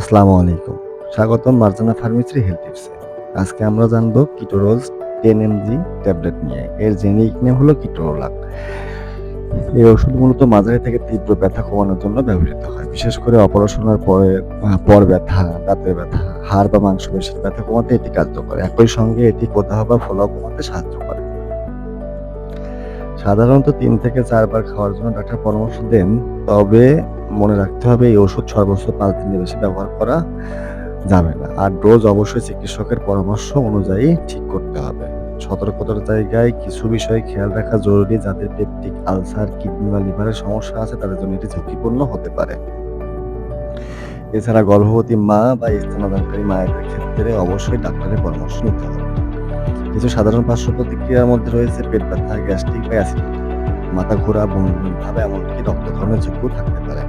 আসসালামু আলাইকুম। স্বাগতম মার্জানা ফার্মেসি হেলথ টিপসে। আজকে আমরা জানব কিটোরোলস টেন এমজি ট্যাবলেট নিয়ে। এর জেনেরিক নেম হলো কিটোরোলাক। এই ওষুধ মূলত মাঝারি থেকে তীব্র ব্যথা কমানোর জন্য ব্যবহৃত হয়। বিশেষ করে অপারেশনের পরে পর ব্যথা, দাঁতের ব্যথা, হাড় বা মাংসপেশির ব্যথা কমাতে এটি কার্যকর। একই সঙ্গে এটি প্রদাহ বা ফলাও কমাতে সাহায্য করে। সাধারণত তিন থেকে চারবার খাওয়ার জন্য ডাক্তার পরামর্শ দেন, তবে মনে রাখতে হবে, এই ওষুধ সর্বোচ্চ পাঁচ দিনের বেশি ব্যবহার করা যাবে না। আর ডোজ অবশ্যই চিকিৎসকের পরামর্শ অনুযায়ী ঠিক করতে হবে। সতর্কতার জায়গায় কিছু বিষয়ে খেয়াল রাখা জরুরি যাদের পেপটিক আলসার, কিডনি বা লিভারের সমস্যা আছে, তাদের জন্য এটি ঝুঁকিপূর্ণ হতে পারে। এছাড়া গর্ভবতী মা বা স্তনদানকারী মায়েদের ক্ষেত্রে অবশ্যই ডাক্তারের পরামর্শ নিতে হবে। কিছু সাধারণ পার্শ্ব প্রতিক্রিয়ার মধ্যে রয়েছে পেট ব্যথা, গ্যাস্ট্রিক বা অ্যাসিডিটি। মাথা ঘোরা, বমি, ভাবে এমনকি রক্তক্ষরণের ঝুঁকিও থাকতে পারে।